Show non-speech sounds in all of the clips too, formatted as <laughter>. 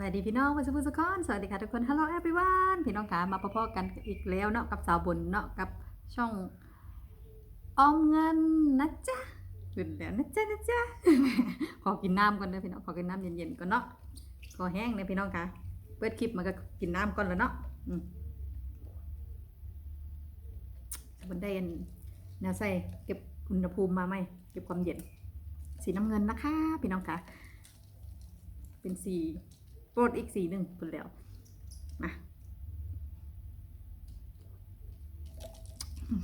บายดีพี่น้องวันสุขสุขอนสวัสดีค่ะทุกคน Hello everyone พี่น้องค่ะมาพบกันอีกแล้วเนาะกับสาวบนเนาะกับช่องออมเงินนะจ๊ะขึ้นแล้วนะจ๊ะนะจ๊ะขอกินน้ำก่อนเด้อพี่น้องขอกินน้ำเย็นๆก่อนเนาะขอแห้งเลยพี่น้องค่ะเปิดคลิปมันก็กินน้ำก่อนแล้วเนาะอืมบนได้อันแนวใส่เก็บอุณหภูมิมาไหมเก็บความเย็น สีน้ำเงินนะคะ พี่น้องค่ะเป็นสี ปรดอีกสีหนึ่งคุณแล้วมาอื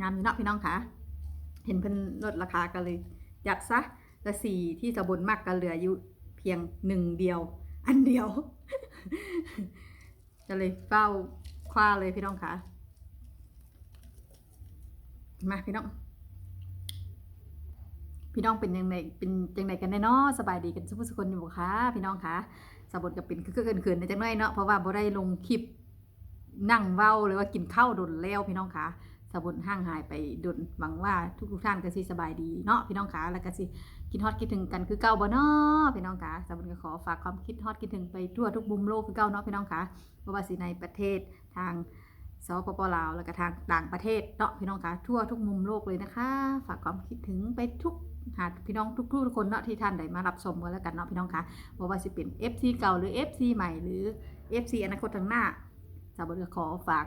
งามอยู่เนาะพี่น้องคะเห็นเพิ่นลดราคากันเลยยัดซะและสีที่สะบนมากกันเหลืออยู่เพียงหนึ่งเดียว อันเดียวจะเลยเฝ้าคว้าเลยพี่น้องค่ะมาพี่น้อง พี่น้องเป็นยังไงเป็นยังไงกันแน่นาะสบายดีกันทุกคนอยู่บ่คะพี่น้องคะสาบนกับเป็นคือๆเขินๆในจังน้อยเนาะเพราะว่าบ่ได้ลงคลิปนั่งเว้าหรือว่ากินข้าวดนแล้วพี่น้องคะสาบนห่างหายไปดนหวังว่าทุกๆท่านก็สิสบายดีเนาะพี่น้องคะแล้วก็สิคิดฮอดคิดถึงกันคือเก่าบ่เนาะพี่น้องคะสาบนก็ขอฝากความคิดฮอดคิดถึงไปทั่วทุกมุมโลกคือเก่าเนาะพี่น้องคะบ่ว่าสิในประเทศทางสปปลาวแล้วก็ทางต่างประเทศเนาะพี่น้องคะทั่วทุกมุมโลกเลยนะคะ ฝากความคิดถึงไปทุก หาพี่น้องทุกทุกคนเนาะที่ท่านได้มารับชมกันแล้วกันเนาะพี่น้องคะบ่ว่าสิเป็น FC เก่าหรือ FC ใหม่หรือ FC อนาคตทางหน้าสาวบนขอฝาก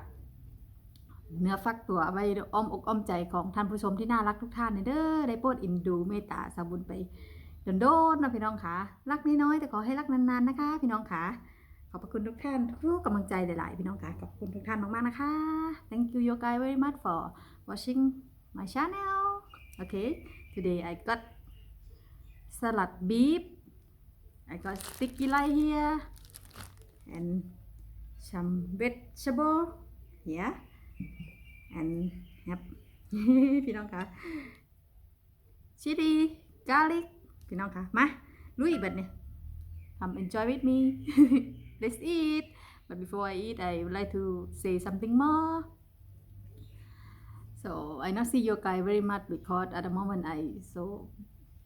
เนื้อฟักตัวไว้อ้อมอกอ้อมใจของท่านผู้ชมที่น่ารักทุกท่านเด้อได้โปรดอินดูเมตตาสาบุญไปโดนๆนะพี่น้องคะรักน้อยๆแต่ขอให้รักนานๆนะคะ พี่น้องคะขอบพระคุณทุกท่านทุกกำลังใจหลายๆพี่น้องค่ะขอบคุณทุกท่านมากๆนะคะ thank you you guys very much for watching my channel okay today I got salad beef I got sticky light here and some vegetable here and have <laughs> พี่น้องค่ะ chili garlic พี่น้องค่ะ มาลุยอีกแบบเนี่ย come enjoy with me <laughs> let's eat but before I eat I would like to say something more so I not see your guy very much because at the moment I so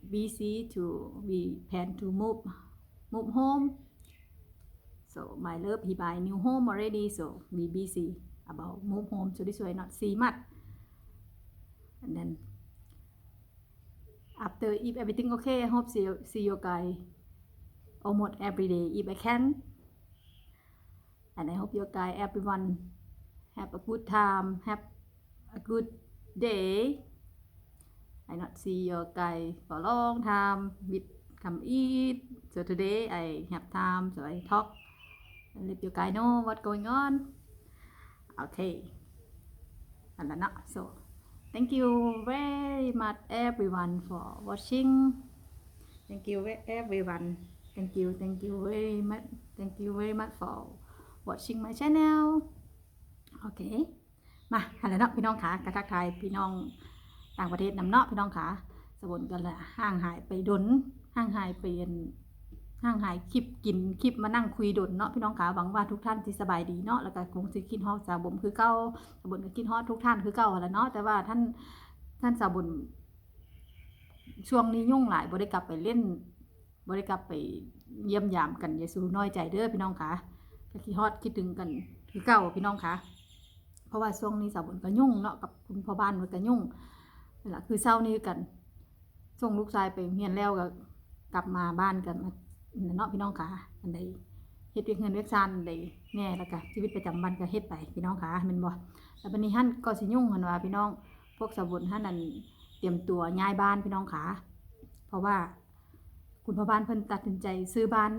busy to we plan to move move home. So my love he buy new home already so we busy about move home. So this way not see much. And then after if everything okay I hope see, see your guy almost every day if I can. And I hope you guys, everyone, have a good time, have a good day. I not see your guy for a long time. We come eat. So today I have time, so I talk and let you guys know what's going on. Okay. And then, so thank you very much everyone for watching. Thank you everyone. Thank you, thank you very much. Thank you very much for watching my channel. Okay. มาหันแล้วเนาะพี่น้องขากระทักทายพี่น้องต่างประเทศนำเนาะพี่น้องขาสบุนกันละห่างหายไปดนห่างหายไปอันห่างหายคลิปกินคลิปมานั่งคุยดนเนาะพี่น้องขาหวังว่าทุกท่านที่สบายดีเนาะแล้วก็คงสิคิดฮอดสาวบ่มคือเก่าสาวบนก็คิดฮอดทุกท่านคือเก่าแหละเนาะแต่ว่าท่านท่านสาวบนช่วงนี้ยุ่งหลายบ่ได้กลับไปเล่นบริกลับไปเยี่ยมยามกันอยาสูน้อยใจเด้อพี่น้องคะก็คิดฮอดคิดถึงกันคือเก่าพี่น้องคะ เพราะว่าช่วงนี้สาวบนก็ยุ่งเนาะกับคุณพ่อบ้านมันก็ยุ่งนั่นแหละคือเศร้านี้กันส่งลูกชายไปเรียนแล้วก็กลับมาบ้านกันมาเนาะพี่น้องคะอันใดเฮ็ดเวียกเงินเวียกซานอันใดแน่แล้วก็ชีวิตประจำวันก็เฮ็ดไปพี่น้องคะแม่นบ่แล้วบัดนี้หั่นก็สิยุ่งหั่นว่าพี่น้อง พวกสาวบนหั่นนั่นเตรียมตัวย้ายบ้านพี่น้องคะเพราะว่า คุณพ่อบ้านเพิ่นตัดสินใจซื้อบ้าน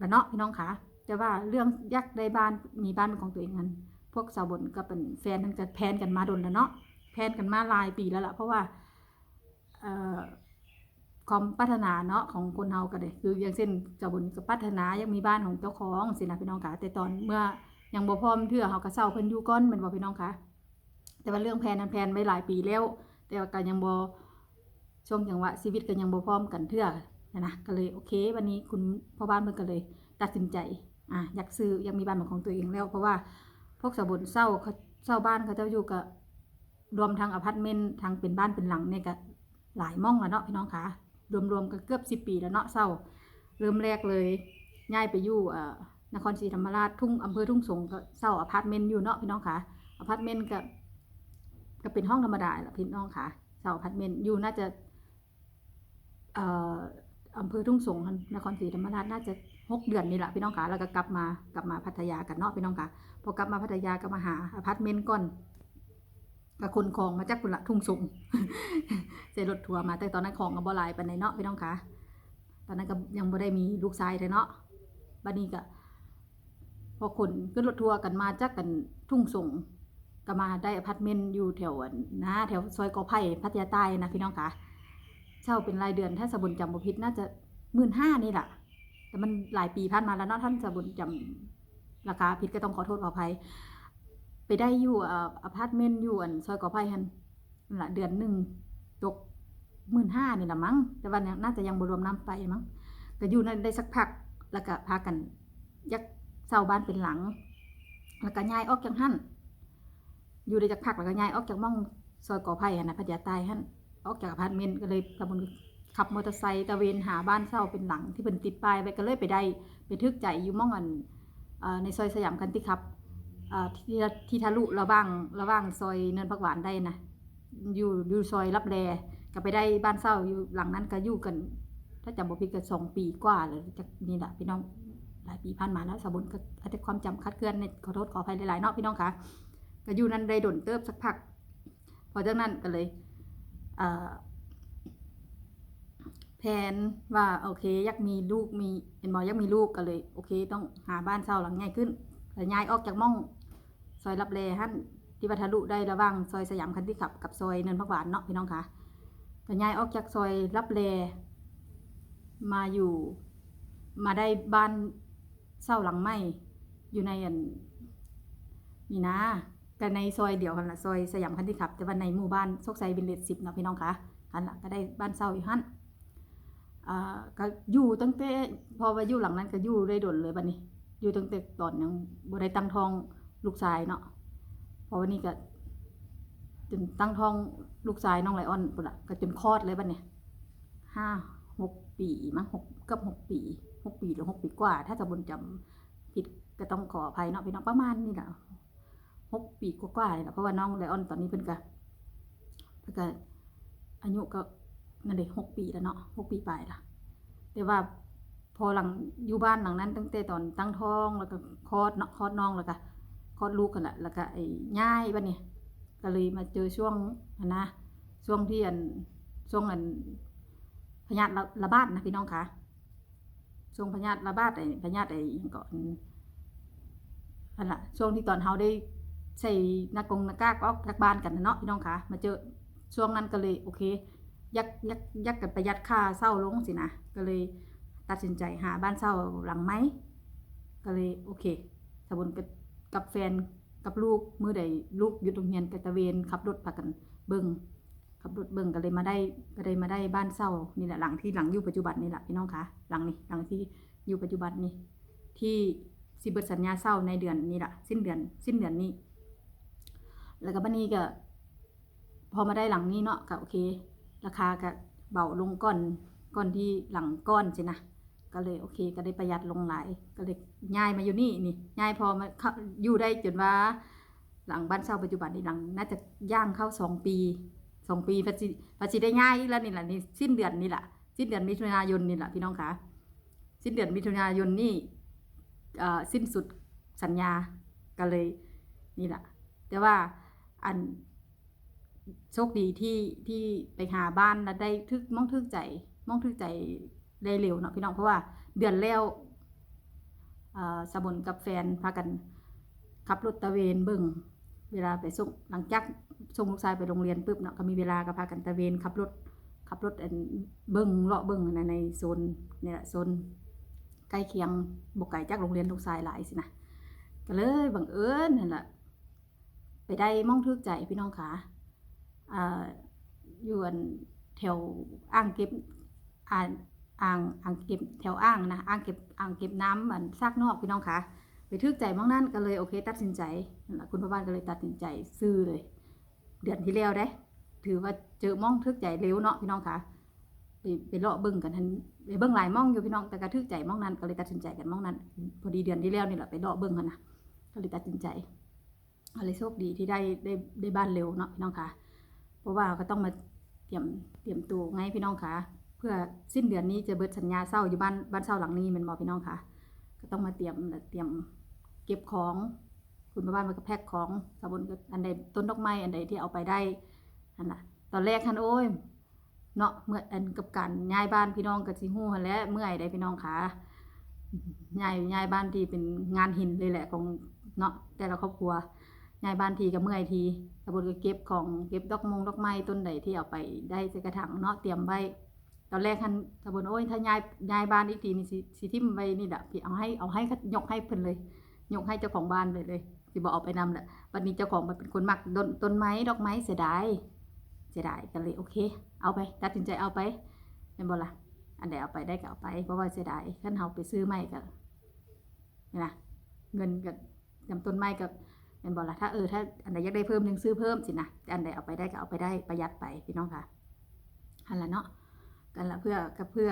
ละเนาะพี่น้องคะแต่ว่าเรื่องยักได้บ้านมีบ้านเป็นของตัวเองนั้น วกสาวบนก็เป็นแฟนทั้งจะแพนกันมาดนแล้วเนาะแพนกันมาหลายปีแล้วล่ะเพราะว่าเอ่อความพัฒนาเนาะของคนเฮาก็ได้คืออย่างเช่นสาวบนก็พัฒนายังมีบ้านของเจ้าของสินะพี่น้องคะแต่ตอนเมื่อยังบ่พร้อมเทื่อเฮาก็เซาเพิ่นอยู่ก่อนแม่นบ่พี่น้องคะแต่ว่าเรื่องแพนนั้นแพนไว้หลายปีแล้ว แต่ว่าก็ยังบ่ช่วงจังหวะชีวิตก็ยังบ่พร้อมกันเทื่อนะนะก็เลยโอเค วันนี้คุณพ่อบ้านเพิ่นก็เลย ตัดสินใจอะอยากซื้ออยากมีบ้านของตัวเองแล้วเพราะว่า พวกสาวบนเศร้าเขาเศร้าบ้านเขาเจ้าอยู่กับรวมทางอพาร์ตเมนต์ทางเป็นบ้านเป็นหลังเนี่ยก็หลายม่องแล้วเนาะพี่น้องคะรวมๆก็เกือบสิบปีแล้วเนาะเศร้า เริ่มแรกเลยย้ายไปอยู่นครศรีธรรมราชทุ่งอำเภอทุ่งสงก็เช่าอพาร์ตเมนต์อยู่เนาะพี่น้องคะอพาร์ตเมนต์ก็ก็เป็นห้องธรรมดาแหละพี่น้องคะเช่าอพาร์ตเมนต์อยู่น่าจะออำเภอทุ่งสงนครศรีธรรมราชน่าจะ หกเดือนนี่แหละพี่น้องคะแล้วก็กลับมากลับมาพัทยากันเนาะพี่น้องคะพอกลับมาพัทยาก็มาหาอพาร์ตเมนต์ก่อนก็คนของมาจากกุละทุ่งสงเจรถทัวร์มาแต่ตอนนั้นของก็บ่ลายไปานเนาะพี่น้องคะตอนนั้นก็ยังบ่ได้มีลูกชายเลยเนาะบัดนี้ก็พอคนขึ้นรถทัวร์กันมาจากกันทุ่งสงก็มาได้อพาร์ตเมนต์อยู่แถวนนะแถวซอยกอไผ่พัทยาใต้นะพี่น้องคะเช่าเป็นรายเดือนถ้าสบุญจำบ่ผิดน่าจะหมื่นห้านี่แหละ แต่มันหลายปีผ่านมาแล้วเนาะท่านสบุญจำราคาผิดก็ต้องขอโทษขออภัย ไปได้อยู่อพาร์ตเมนต์อยู่อันซอยกอไผ่หันนั่นละเดือนหนึ่งตกหมื่นห้านี่ละมั้ง แต่ว่านี่ยน่าจะยังบรวมน้ำไปมั้งก็อยู่นั่นได้สักพักแล้วก็พากัน ยักเช่าบ้านเป็นหลัง แล้วก็ย้ายออกจากหั่นอยู่ได้จักพักแล้วก็ย้ายออกจากม่องซอยกอไผ่หันนะพัทยาใต้หั่นออกจากอพาร์ตเมนต์ก็เลยสมุน ขับมอเตอร์ไซค์ตะเวนหาบ้านเช่าเป็นหลังที่เป็นติดป้ายไว้ก็เลยไปได้ไปทึกใจอยู่ม่องอันในซอยสยามคันติครับที่ที่ทะลุระว่างระว่างซอยเนินผักหวานได้นะอยู่อยู่ซอยรับแลก็ไปได้บ้านเศร้าอยู่หลังนั้นก็อยู่กัน ถ้าจำบ่ผิดก็สองปีกว่าเลยจากนี่แหละพี่น้องหลายปีผ่านมาแล้วสาบุญก็อาจจะความจำคลาดเคลื่อนในขอโทษขออภัยหลายๆเนาะพี่น้องคะก็อยู่นั้นได้ดนเติบสักพัก พอจากนั้นก็เลยอ่า แผนว่าโอเคอยากมีลูกมีเห็นบอกอยากมีลูกก็เลย โอเค ต้องหาบ้านเช่าหลังใหญ่ขึ้นแต่ย้ายออกจากม่อง ซอยรับแลฮั่นที่วัทลุได้ระว่างซอยสยามคันที่ขับกับซอยเนินพักหวานเนาะพี่น้องคะก็ย้ายออกจากซอยรับแลมาอยู่ มาได้บ้านเศร้าหลังใหม่อยู่ในอันนี่นะกันในซอยเดียวกันละซอยสยามคันที่ขับ แต่ว่าในหมู่บ้านโชคชัยวินเลจสิบเนาะพี่น้องคะอันละก็ได้บ้านเศร้าอยู่ฮั่น อ่าก็อยู่ตั้งแต่พอว่าอยู่หลังนั้นก็อยู่ได้ดนเลยบัดนี้ อยู่ตั้งแต่ตอนยังบ่ได้ตั้งท้องลูกชายเนาะพราะวันนี้ก็จนตั้งท้องลูกชายน้องไลออนปุ่นละก็จนคลอดเลยบัดเนี่ยห้าหกปีมั้งหกกับหกปีหกปีหรือหกปีกว่า ถ้าจะบนจำผิดก็ต้องขออภัยเนาะพี่น้องประมาณนี้แหละหกปีกว่าๆเลยนะเพราะว่าน้องไลออนตอนนี้เพิ่นก็เพิ่นก็อายุก็ นั่นเด็หกปีแล้วเนาะหกปีไปละแต่ว่าพอหลังอยู่บ้านหลังนั้นตั้งแต่ตอนตั้งท้องแล้วก็คลอดเนาะคลอดน้องแล้วก็คลอดลูกกันละแล้วก็ไอ้ย่ายบ้านเนี่ยก็เลยมาเจอช่วงนะช่วงที่อันช่วงอันพยาธิระบาดนะพี่น้องคะช่วงพยาธิระบาดไอ้พยาธิไอ้ยังก่อนอันละช่วงที่ตอนเฮาได้ใส่หน้ากงหน้ากากออกจากบ้านกันเนาะพี่น้องคะมาเจอช่วงนั้นก็เลยโอเค ยักยักยักกันประหยัดค่าเศร้าลงสินะก็เลยตัดสินใจหาบ้านเช่าหลังไหมก็เลยโอเคสบุนกับกับแฟนกับลูกมือใดลูกอยู่โรงเรียนกตะเวนขับรถพากันเบิงขับรถเบิงก็เลยมาได้ก็เลยมาได้บ้านเช่านี่แหละหลังที่หลังอยู่ปัจจุบันนี่แหละพี่น้องคะหลังนี้หลังที่อยู่ปัจจุบันนี่ที่สิเบิดสัญญาเช่าในเดือนนี้แหละสิ้นเดือนสิ้นเดือนนี้ แล้วก็บันนี้ก็ พอมาได้หลังนี้เนาะก็โอเค ราคาก็เบาลงก่อนก่อนที่หลังก้อนสินะ ก็เลยโอเค ก็ได้ประหยัดลงหลาย ก็เลยย้ายมาอยู่นี่นี่ย้ายพอมาอยู่ได้จนว่า หลังบ้านเช่าปัจจุบันนี่หลังน่าจะย่างเข้าสองปีสองปีพัชิพัชิได้ง่ายอีกแล้วนี่แหละนี่สิ้นเดือนนี่แหละสิ้นเดือนมิถุนายนนี่แหละพี่น้องคะสิ้นเดือนมิถุนายนนี่สิ้นสุดสัญญาก็เลยนี่แหละแต่ว่าอัน โชคดีที่ที่ไปหาบ้านแล้วได้ทึกมองทึกใจมองทึกใจได้เร็วเนาะพี่น้องเพราะว่าเดือนแล้วสมุนกับแฟนพากันขับรถตะเวนเบิ่งเวลาไปส่งหลังจากส่งลูกชายไปโรงเรียนปุ๊บเนาะก็มีเวลาก็พากันตะเวนขับรถขับรถเบิ่งเลาะเบิ่งนในโซนเนี่ยโซนใกล้เคียงบกไก่จากโรงเรียนลูกชายหลายสินะก็เลยบังเอิญนั่นแหละไปได้มองทึกใจพี่น้องขา อยู่แถวอ่างเก็บอ่างอ่างอ่างเก็บแถวอ่างนะอ่างเก็บอ่างเก็บน้ำอันซากนอกพี่น้องคะไปทึกใจมองนั่นก็เลยโอเค ตัดสินใจคุณพ่อบ้านก็เลยตัดสินใจซื้อเลย เดือนที่แล้วได้ ถือว่าเจอมองทึกใจเร็วเนาะพี่น้องคะไปไปเลาะเบิ่งกันทันไปเบิ่งหลายม่องอยู่พี่น้องแต่ก็ทึกใจม่องนั้นก็เลยตัดสินใจกันม่องนั้นพอดีเดือนที่แล้วนี่แหละไปเลาะเบิ่งกันนะก็เลยตัดสินใจก็เลยโชคดีที่ได้ได้ได้บ้านเร็วเนาะพี่น้องค่ะ เพราะว่าก็ต้องมาเตรียมเตรียมตัวไงพี่น้องคะเพื่อสิ้นเดือนนี้จะเบิดสัญญาเช่าอยู่บ้านบ้านเช่าหลังนี้มันบอพี่น้องคะก็ต้องมาเตรียมเตรียมเก็บของ คุณมาบ้านมันก็แพ็คของสาบนก็อันใดต้นดอกไม้อันใดที่เอาไปได้อันน่ะตอนแรกคันโอ้ยเนาะเมื่ออันกับการย้ายบ้านพี่น้องก็สิฮู้หันแล้วเมื่อยได้พี่น้องคะย้ายย้ายบ้านที่เป็นงานหินเลยแหละของเนาะแต่ละครอบครัวย้ายบ้านทีก็เมื่อยที บนก็เก็บของเก็บดอกมงดอกไม้ต้นใดที่เอาไปได้ใส่กระถางเนาะเตรียมไว้ตอนแรกคันสาบนโอ้ยถ้ายายยายบ้านอีกทีนี่สิทิมไว้นี่แหละพี่เอาให้เอาให้ยกให้เพิ่นเลย ยกให้เจ้าของบ้านเลยเลยสิบอกเอาไปนำแหละวันนี้เจ้าของมันเป็นคนมักต้นต้นไม้ดอกไม้เสียดายเสียดายก็เลยโอเค เอาไปตัดสินใจเอาไปเป็นบ่ละอันใดเอาไปได้ก็เอาไปเพราะว่าเสียดายขั้นเฮาไปซื้อไม้ก็นี่นะเงินกับจำต้นไม้กับ เป็นบ่ล่ะถ้าเออถ้าอันใดอยากได้เพิ่มยังซื้อเพิ่มสินะอันใดเอาไปได้ก็เอาไปได้ประหยัดไปพี่น้องค่ะอันละเนาะกันละเพื่อก็เพื่อ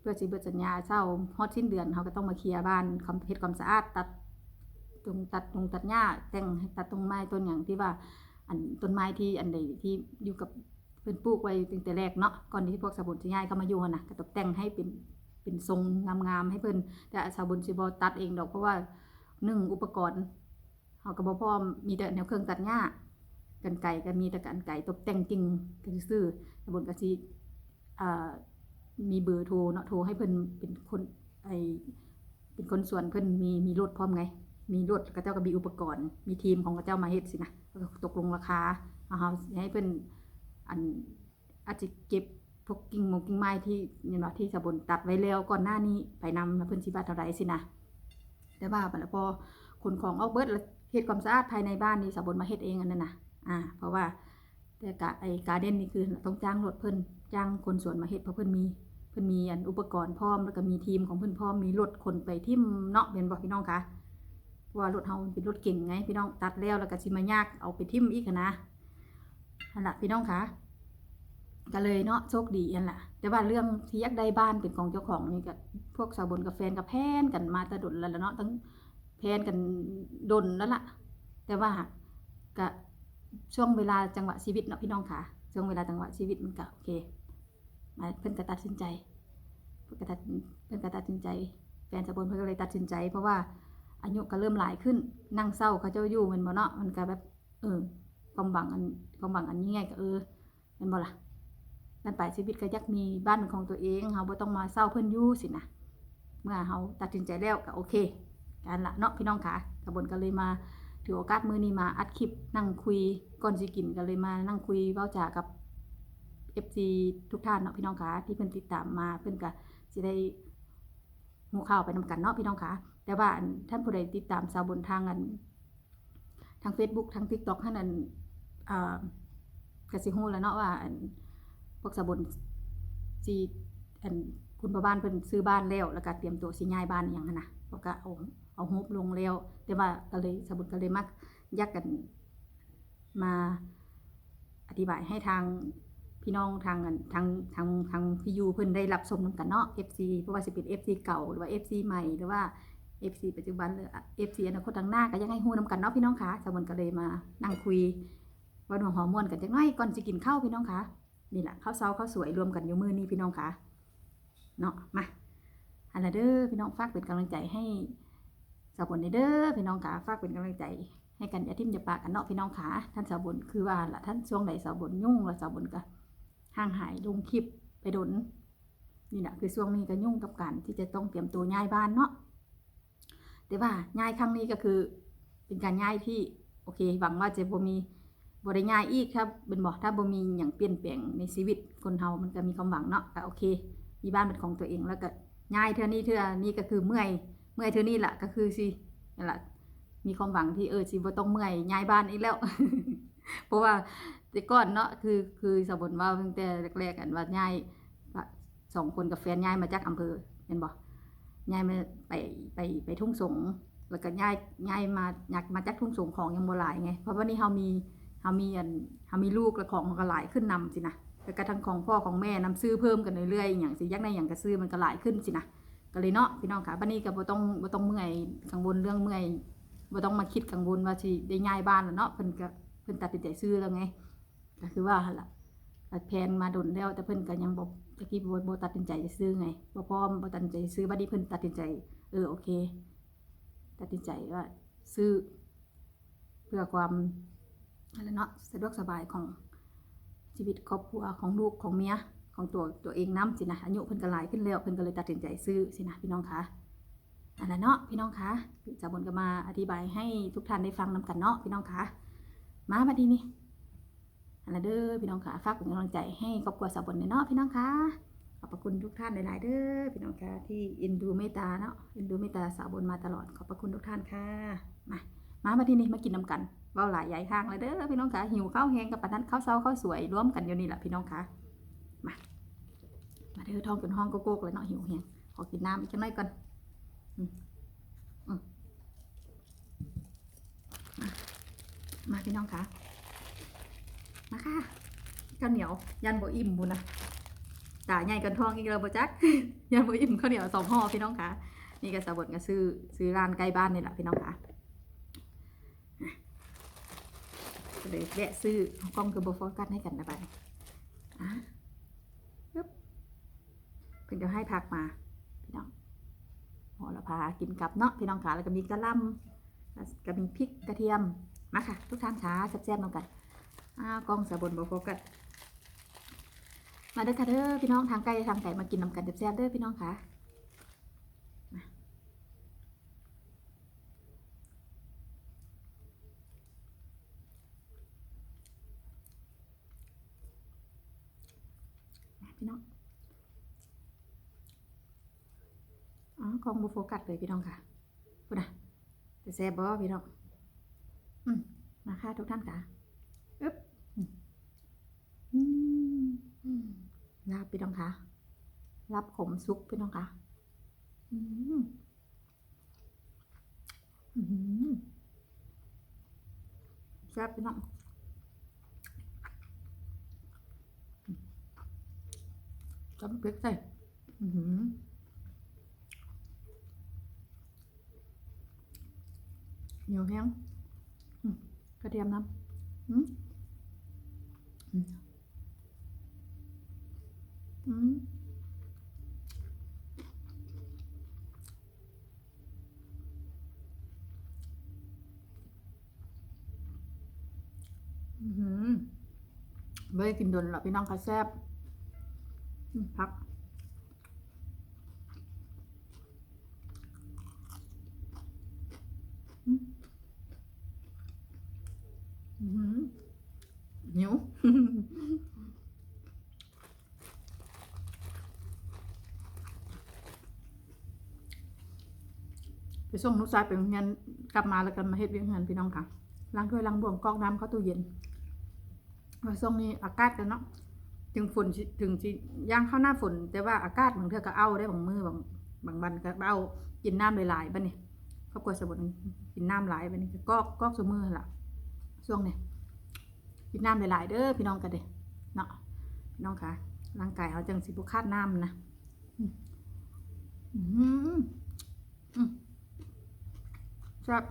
เพื่อสิเบิดสัญญาเช่าฮอดสิ้นเดือนเขาก็ต้องมาเคลียร์บ้านคำเฮ็ดความสะอาดตัดตรงตัดตรงตัดหญ้าแต่งตัดตรงไม้ต้นอย่างที่ว่าอันต้นไม้ที่อันใดที่อยู่กับเพิ่นปลูกไว้ตั้งแต่แรกเนาะก่อนที่พวกสาบุญสิย้ายเข้ามาอยู่นนะก็ตกแต่งให้เป็นเป็นทรงงามๆให้เพิ่อนแต่สาบุญสิบ่ตัดเองดอกเพราะว่าหนึ่งอุปกรณ์ เฮาก็บ่พร้อมมีแต่แนวเครื่องตัดหญ้ากันไก่ก็มีแต่กันไก่ตกแต่งจริงก็ซื่อๆสาบุญก็สิอ่ามีเบอร์โทรเนาะโทรให้เพิ่นเป็นคนไอเป็นคนส่วนเพิ่นมีมีรถพร้อมไง มีรถกระเจ้าก็มีอุปกรณ์ มีทีมของกระเจ้ามาเฮ็ดสินะตกลงราคาเอาเฮาให้เพิ่นอันอาจจะเก็บพวกกิ่งมงกิ่งไม้ที่เนี่ยเนาที่สะบนตัดไว้แล้วก่อนหน้านี้ไปนำแล้วเพิ่นสิบาทเท่าไรสินะแต่ว่าบัดแล้วพอขนของออกเบิดแล้ว เฮ็ดความสะอาดภายในบ้านนี่สะบนมาเฮ็ดเองอันนั้นน่ะอ่า เพราะว่าแต่กะไอ้การเด้นนี่คือต้องจ้างรถเพิ่นจ้างคนสวนมาเฮ็ดเพราะเพิ่นมีเพิ่นมีอันอุปกรณ์พร้อมแล้วก็มีทีมของเพิ่นพร้อมมีรถคนไปทิ่มเนาะเป็นบ่พี่น้องคะเพราะว่ารถเฮาเป็นรถเก่งไงพี่น้องตัดแล้วแล้วก็สิมายากเอาไปทิ่มอีกนะนั่นละพี่น้องคะก็เลยเนาะโชคดีอันล่ะแต่ว่าเรื่องที่อยากได้บ้านเป็นของเจ้าของนี่ก็พวกสาวบนกับแฟนกับแพนกันมาตะดนแล้วเนาะทั้ง แพนกันดนแล้วล่ะ แต่ว่าก็ช่วงเวลาจังหวะชีวิตเนาะพี่น้องค่ะ ช่วงเวลาจังหวะชีวิตมันก็โอเคมาเพิ่นก็ตัดสินใจ เพิ่นก็ตัดเพิ่นก็ตัดสินใจ แฟนสะบนเพิ่นก็เลยตัดสินใจ เพราะว่าอายุก็เริ่มหลายขึ้น นั่งเศร้าเขาเจ้าอยู่มันบ่เนาะ มันก็แบบเออความหวังอันความหวังอันนี้ไงก็เออมันบ่ล่ะด้านปลายชีวิตก็ยากมีบ้านเป็นของตัวเองเฮาบ่ต้องมาเศร้าเพิ่นอยู่สินะ เมื่อเฮาตัดสินใจแล้วก็โอเค กันละเนาะพี่น้องค่ะสะบนก็เลยมาถือโอกาสมือนี้มาอัดคลิปนั่งคุยก่อนสิกินก็เลยมานั่งคุยเว้าจากับ FC ทุกท่านเนาะพี่น้องคะที่เพิ่นติดตามมาเพิ่นก็สิได้หูข่าวไปนำกันเนาะพี่น้องคะแต่ว่าท่านผู้ใดติดตามสาวบนทางอันทาง Facebook ทาง TikTok ท่านอันอ่ากสิฮู้แล้วเนาะว่าอันพวกสาวบนสิอัน คุณพ่อบ้านเพิ่นซื้อบ้านแล้วแล้วก็เตรียมตัวสิย้ายบ้านอหยังหั้นนะเพราะก็เอาเอาฮบลงแล้วแต่ว่าก็เลยสมุดก็เลยมักยักกันมาอธิบายให้ทางพี่น้องทางทางทางทางที่ยูเพิ่นได้รับชมนำกันเนาะ FC เพราะว่าสิเป็น FC เก่าหรือว่า FC ใหม่หรือว่า FC ปัจจุบันหรือ FC อนาคตทางหน้าก็ยังให้ฮู้นำกันเนาะพี่น้องคะสมุดก็เลยมานั่งคุยว่าหนวหอมม่วนกันจังไงก่อนสิกินข้าวพี่น้องคะนี่แหละข้าวเช้าข้าวสวยรวมกันอยู่มื้อนี้พี่น้องคะ เนาะมาอันละเด้อพี่น้องฝากเป็นกำลังใจให้สาวบนเด้อพี่น้องขาฝากเป็นกำลังใจ ให้กันอย่าทิ่มอย่าปากกันเนาะพี่น้องขาท่านสาวบนคือว่าละท่านช่วงไหนสาวบนยุ่งละสาวบนก็ห่างหายลงคลิปไปดนนี่แหละคือช่วงนี้ก็ยุ่งกับการที่จะต้องเตรียมตัวย้ายบ้านเนาะแต่ว่าย้ายครั้งนี้ก็คือ เป็นการย้ายที่โอเคหวังว่าจะบ่มีบ่ได้ย้ายอีกครับเป็นบอกถ้าบ่มีอย่างเปลี่ยนแปลงในชีวิตคนเฮามันก็มีความหวังเนาะก็โอเค มีบ้านเป็นของตัวเองแล้วก็ย้ายเท่านี้เท่านี้ก็คือเมื่อยเมื่อยเท่านี้แหละก็คือสินั่นแหละมีความหวังที่เออสิบ่ต้องเมื่อยย้ายบ้านอีกแล้ว เพราะว่าแต่ก่อนเนาะคือคือสมบนว่าตั้งแต่แรกๆกันว่าย้ายสองคนกับแฟนย้ายมาจากอำเภอเป็นบ่ย้ายมาไปไปไปทุ่งสงแล้วก็ย้ายย้ายมาอยากมาจากทุ่งสงของยังบ่หลายไงเพราะว่านี่เฮามีเฮามีอันเฮามีลูกและของมันก็หลายขึ้นนำสินะ แล้วก็ทั้งของพ่อของแม่นํซื้อเพิ่มกันเรื่อยๆอย่างสิยักในอย่างก็ซื้อมันก็หลายขึ้นสินะก็เลยเนาะพี่น้องค่ะบัดนี้ก็บ่ต้องบ่ต้องเมื่อยกังวลเรื่องเมื่อยบ่ต้องมาคิดกังวลว่าสิได้ย้ายบ้านแล้วเนาะเพิ่นก็เพิ่นตัดสินใจซื้อแล้วไงก็คือว่าหั่นล่ะตัดแพนมาดนแล้วแต่เพิ่นก็ยังบ่ตะกี้บ่บ่ตัดสินใจจะซื้อไงบ่พร้อมบ่ตัดสินใจซื้อบัดนี้เพิ่นตัดสินใจ เออโอเค ตัดสินใจว่าซื้อ เพื่อความอะไรเนาะสะดวกสบายของ ชีวิตครอบครัวของลูกของเมียของตัวตัวเองน้ำสินะอายุเพิ่นก็หลายขึ้นแล้วเพิ่นก็เลยตัดสินใจซื้อสินะพี่น้องคะอันนั้นเนาะพี่น้องคะจะบนก็มาอธิบายให้ทุกท่านได้ฟังนำกันเนาะพี่น้องคะมาบัดนี้นี่อันนั้นเด้อพี่น้องคะฝากเป็นกำลังใจให้ครอบครัวสาวบนเนาะพี่น้องคะขอบพระคุณทุกท่านหลาย ๆ เด้อพี่น้องคะที่เอ็นดูเมตตาเนาะเอ็นดูเมตตาสาวบนมาตลอดขอบพระคุณทุกท่านค่ะมามามาที่นี่มากินน้ำกัน เว้าหลายใหญ่ข้างเลยเด้อพี่น้องคะหิวข้าวแห้งกับปานนั้นข้าวเช้าข้าวสวยร่วมกันอยู่นี่แหละพี่น้องคะมามาเด้อท้องเป็นห้องโกโก้เลยเนาะหิวแห้งขอกินน้ำอีกจังหน่อยก่อนมามาพี่น้องคะมาค่ะข้าวเหนียวยันบ่อิ่มบุญนะตาใหญ่กันท้องอีกแล้วบ่จักยันบ่อิ่มข้าวเหนียวสองห่อพี่น้องคะนี่ก็สะบดก็ซื้อซื้อร้านใกล้บ้านนี่แหละพี่น้องคะ ก็ เลยแวะซื้อกล้องคือบโฟกัสให้กันนะบัดนี้อะปึ๊บเพิ่นจะให้ผักมา พี่น้องโหระพากินกับเนาะพี่น้องขาแล้วก็มีกระลำก็มีพริกกระเทียมมาค่ะ ทุกท่านขาแซ่บๆน้ำกันอ้าวกล้องสะบนบโฟกัสมาเด้อค่ะเด้อพี่น้องทางไกลทางไก่มากินน้ำกันแซ่บๆเด้อพี่น้องขามามา พี่น้องอ๋อกล้องบโฟกัสเลยพี่น้องค่ะพูดนะจะแซ่บบ่พี่น้องอืมมาค่ะทุกท่านค่ะอึ๊บอืมอืมอืมลาบพี่น้องค่ะลาบขมซุกพี่น้องค่ะอืมอืมแซ่บพี่น้อง จำเป๊กใส่เหนียวแห้งกระเทียมน้ำอืมอืมอืมเบ้กินดนหรอกพี่น้องคะแซ่บ พักอือหือหิวไปส่งนุกชายไปงเรียนกลับมาแล้วกันมาเฮ็ดเวียงเงินพี่น้องค่ะล้างถ้วยล้างบ่วงกอกน้ำเข้าตู้เย็นว่าส่งนี้อากาศกันเนาะ ถึงฝนสิถึงสิย่างเข้าหน้าฝน แต่ว่าอากาศบางเทื่อก็เอาได้บางมือบางบางวันก็เอากินน้ำหลายๆบัดนี้ครอบครัวสมบูรณ์กินน้ำหลายบัดนี้ก็กอกกอกสมือล่ะช่วงนี้กินน้ำหลายๆเด้อพี่น้องกันเด้เนาะพี่น้องคะร่างกายเขาจังสิบุคาดน้ำนะอืมอืมอืมครับ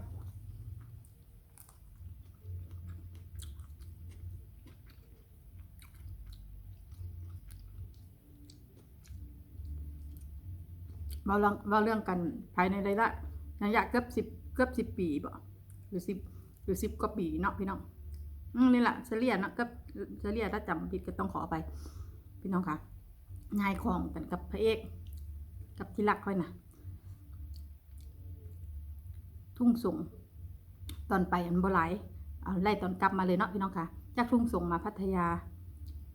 เราเรื่องเราเรื่องกันภายในระยะระยะเกือบสิบเกือบสิบปีบ่หรือสิบหรือสิบกว่าปีเนาะพี่น้องอืมนี่แหละเฉลี่ยเนาะก็เฉลี่ยถ้าจำผิดก็ต้องขอไป พี่น้องค่ะนายของกันกับพระเอก กับที่รักค่อยนะทุ่งสงตอนไปอันบ่ไหลายเอาไล่ตอนกลับมาเลยเนาะพี่น้องค่ะจากทุ่งสงมาพัทยา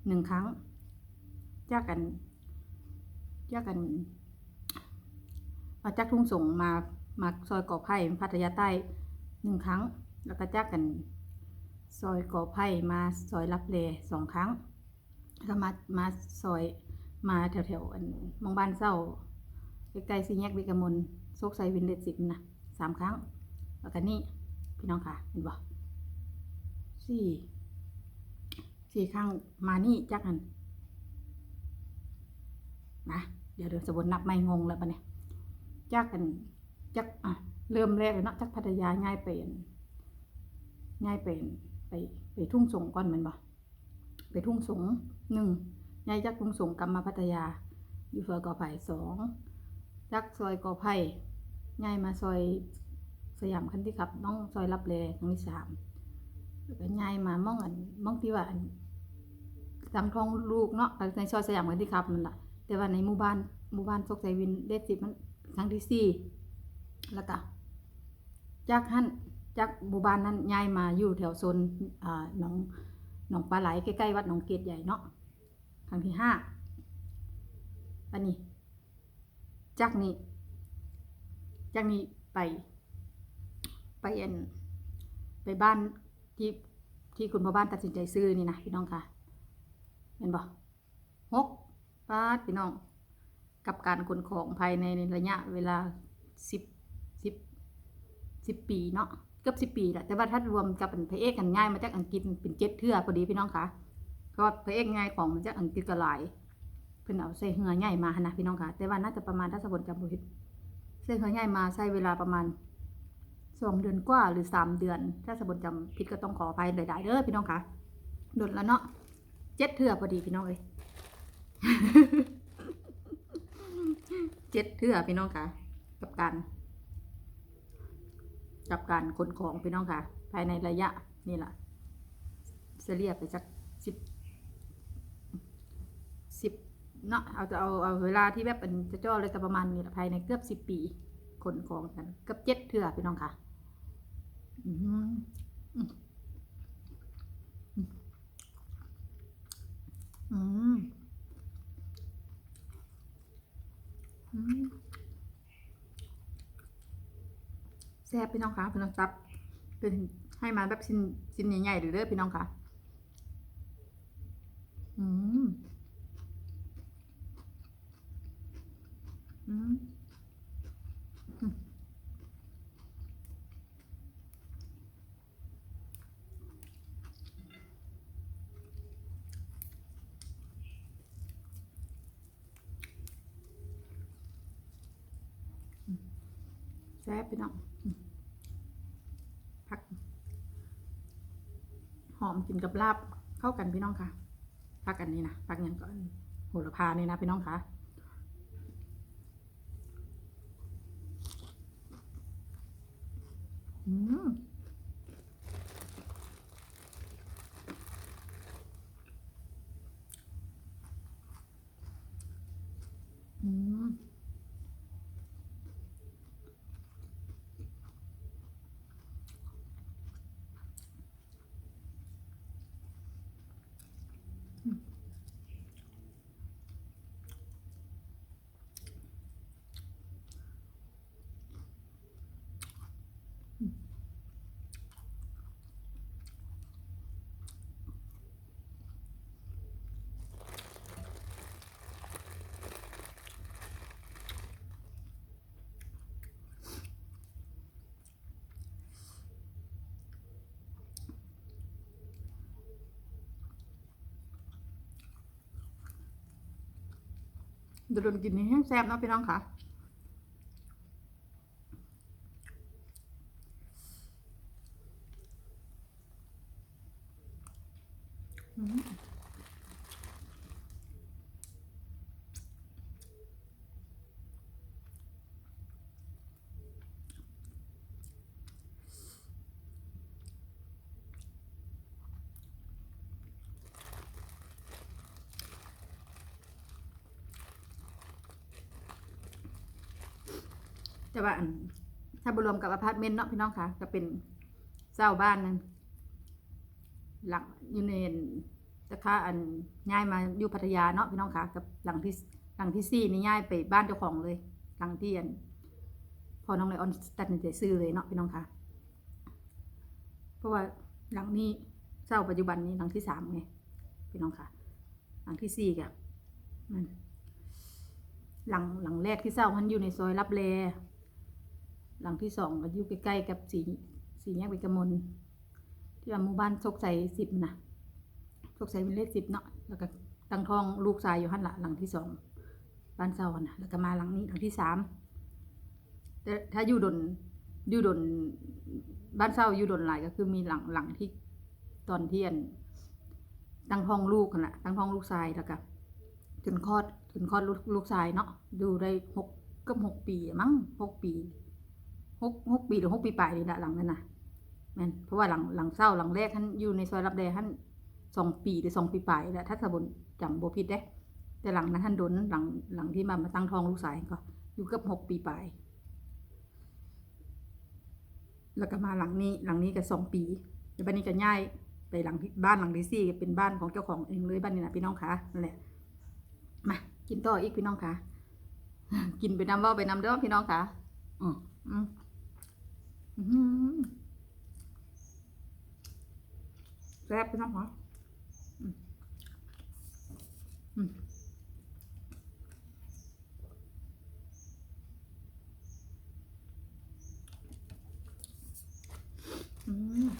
หนึ่งครั้งจากกันจากกัน จากทุ่งสงมามาซอยก่อไผ่พัทยาใต้หนึ่งครั้ง แล้วก็จากกันซอยก่อไผ่มาซอยรับเลสองครั้งแล้วมามาซอยมาแถวแถวมองบ้านเศร้าใกล้ๆสี่แยกเบกมลโซกไซวินเดสิบนะสามครั้ง แล้วก็นี่พี่น้องค่ะเห็นบ่สี่สี่ครั้งมานี่จักกันนะเดี๋ยวเดี๋ยวสมบนนับไม่งงแล้วปะเนี่ย จักกันจักอะเริ่มแรกเลยเนาะจักพัทยาง่ายเป็นง่ายเป็นไปไปทุ่งสงก่อนแมันบ่ไปทุ่งสงหนึ่งย้ายจากทุ่งสงกลับมาพัทยา อยู่ซอยกอไผ่สองจากซอยกอไผ่ย้ายมาซอยสยามคันที่ขับน้องซอยรับแลครั้งที่สามแล้วก็ย้ายมามองอันมองที่ว่าอันตังทองลูกเนาะในซอยสยามคันที่ขับนั่นแหละแต่ว่าในหมู่บ้านหมู่บ้านซกไซวินเลขสิบมัน ครั้งที่สี่แล้วก็จากหันจากหมู่บ้านนั้นย้ายมาอยู่แถวโซนอ่าหนองหนองปลาไหลใกล้ๆวัดหนองเกตใหญ่เนาะครั้งที่ห้าอันนี้จากนี้จากนี้ไป ไปเอ็นไปบ้านที่ที่คุณพ่อบ้านตัดสินใจซื้อนี่นะพี่น้องค่ะเห็นบ่หกปาดพี่น้อง กับการขนของภายในระยะเวลาสิบสิบสิบปีเนาะเกือบสิบปีแหละแต่ว่าถ้ารวมกับเป็นพระเอกกันง่ายมาจากอังกฤษเป็นเจ็ดเทือพอดีพี่น้องคะเพราะว่าพระเอกง่ายของมาจากอังกฤษก็หลายเพิ่นเอาใส่เหือง่ายมาหนะพี่น้องคะแต่ว่าน่าจะประมาณถ้าสมบูรณ์จำบ่ผิดใส่เหือง่ายมาใช้เวลาประมาณสองเดือนกว่าหรือสามเดือน ถ้าสมบูรณ์จำผิดก็ต้องขออภัยหลายๆเด้อพี่น้องคะโดนแล้วเนาะเจ็ดเทือพอดีพี่น้องเอ้ย เจ็ดเทื่อพี่น้องค่ะ กับการกับการขนของพี่น้องค่ะ ภายในระยะนี่แหละเสเรียไปสักสิบสิบเนาะเอาจะเอาเอาเวลาที่แบบเป็นจะจ่อเลยก็ประมาณนี้แหละภายในเกือบสิบปีขนของกันเกือบเจ็ดเทื่อพี่น้องค่ะอืมอืม อืมแซ่บพี่น้องคะพี่น้องซับเป็นให้มาแบบชิ้นชิ้นใหญ่ๆหรือเด้อพี่น้องคะอืมอืมอืมแซ่บพี่น้องอืมผัก หอมกิ นกับลาบเข้ากันพี่น้องค่ะพักอันนี้นะพักอย่างก่อนโหระพาเนี่นะพี่น้องค่ะอืมอืม โดนกินนี่แซ่บเนาะพี่น้องค่ะ อืมแต่ ว่า ถ้าบรวมกับอพาร์ตเมนต์เนาะพี่น้องคะก็เป็นเจ้าบ้านนั้นหลังอยู่ในตะค่าอันย้ายมาอยู่พัทยาเนาะพี่น้องคะกับหลังที่หลังที่สี่นี่ย้ายไปบ้านเจ้าของเลย หลังที่อันพอน้องไลออนตัดสินใจซื้อเลยเนาะพี่น้องคะเพราะว่าหลังนี้เจ้าปัจจุบันนี้หลังที่สามไงพี่น้องคะหลังที่สี่กะมันหลังหลังแรกที่เศร้ามันอยู่ในซอยรับแล หลังที่สองก็อยู่ใกล้ๆกับสีสีแยกเบญจมนที่ว่าหมู่บ้านโชคชัยสิบนะโชคชัยเป็นเลขสิบเนาะแล้วก็ตั้งท้องลูกชายอยู่หันละหลังที่สองบ้านเซาอะนะแล้วก็มาหลังนี้หลังที่สามแต่ถ้าอยู่ดนอยู่ดนบ้านเซาอยู่ดนหลายก็คือมีหลังหลังที่ตอนเที่ยน ตั้งท้องลูกกันละตั้งท้องลูกชายแล้วก็จนคลอดจนคลอดลูกลูกชายเนาะดูได้หกเก็หกปีมั้งหกปี หกหกปีหรือหกปีปลายนี่แหละหลังนั้นนะแม่นเพราะว่าหลังหลังเศร้าหลังแรกท่านอยู่ในซอยรับแดท่านสองปีหรือสองปีปลายแหละถ้าสมบนจำโบผิดได้ แต่หลังนั้นท่านโดนหลังหลังที่มามาตั้งทองลูกชายก็อยู่เกือบหกปีปลายแล้วก็มาหลังนี้หลังนี้ก็สองปีเดี๋ยวบ้านนี้ก็ย้ายไปหลังบ้านหลังที่สี่เป็นบ้านของเจ้าของเองเลยบ้านนี้นะพี่น้องคะนั่นแหละมากินต่ออีกพี่น้องคะกินไปน้ำว่าไปน้ำเด้อพี่น้องคะอืมอืม แซ่บพี่น้องคะอืมอืม อืม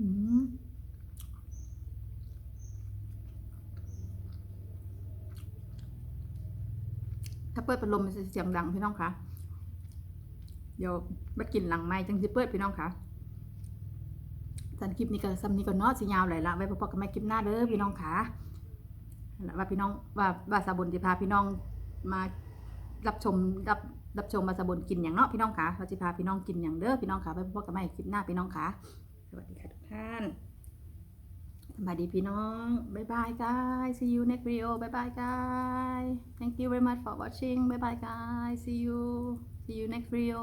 อืม ถ้าเปิดพัดลมมันจะเสียงดังพี่น้องคะเดี๋ยวมากินหลังไม้จังสิเปิดพี่น้องคะสันคลิปนี้ก็ซ้ำนี้ก็เนาะสิยาวหลายละไว้พบกันใหม่คลิปหน้าเด้อพี่น้องคะว่าพี่น้องว่าว่าสาบุนจะพาพี่น้องมารับชมรับรับชมมาสะบนกินอย่างเนาะพี่น้องคะเราจะพาพี่น้องกินอย่างเด้อพี่น้องคะไปพบกันใหม่คลิปหน้าพี่น้องคะสวัสดีค่ะทุกท่าน บายดีพี่น้อง บ๊ายบาย guys see you next video บ๊ายบาย guys thank you very much for watching บ๊ายบาย guys see you see you next video